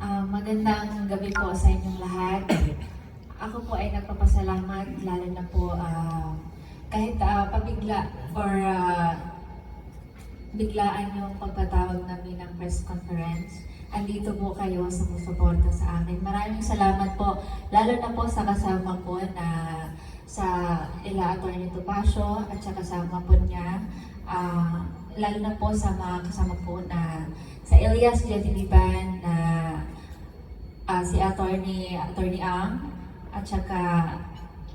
Ah, magandang gabi po sa inyong lahat. Ako po ay nagpapasalamat, lalo na po ah, kahit ah, pabigla or ah, biglaan yung pagpatawag namin ng press conference. Andito po kayo sumusuporta sa amin. Maraming salamat po, lalo na po sa kasama ko na sa ila Atty. Topacio at sa kasama po niya. Ah, lalo na po sa mga kasama po na sa Elias Jetiliban na ah, si Attorney Attorney Ang at saka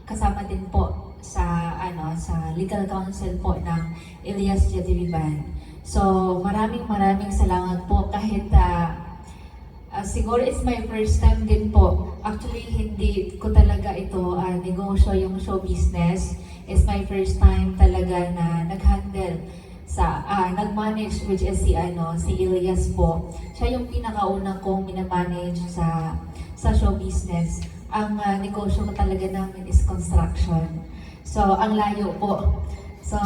kasama din po sa ano sa legal counsel po ng Elias Jetiliban. So maraming maraming salamat po kahit ah, Ah, siguro it's my first time din po. Actually, hindi ko talaga ito ah, negosyo yung show business. It's my first time talaga na nag-handle nag-manage which is si ano si Elias po. Siya yung pinakauna kong minamanage sa sa show business. Ang ah, negosyo ko talaga namin is construction. So, ang layo po. So,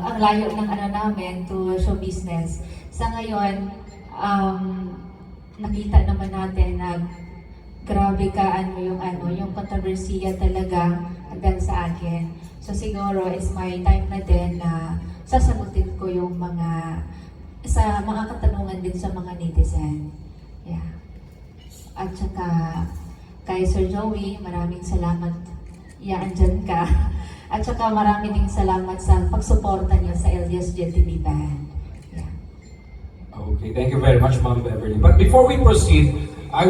ang layo ng ano namin to show business. Sa ngayon, um, nakita naman natin na grabe ka ano yung ano yung kontrobersiya talaga hanggang sa akin. So siguro it's my time na din na sasagutin ko yung mga sa mga katanungan din sa mga netizen. Yeah. At saka kay Sir Joey, maraming salamat. Yeah, andyan ka. At saka marami ding salamat sa pagsuporta niyo sa Elias JTV Band. Yeah. Okay, thank you very much, Ma'am Beverly. But before we proceed, I would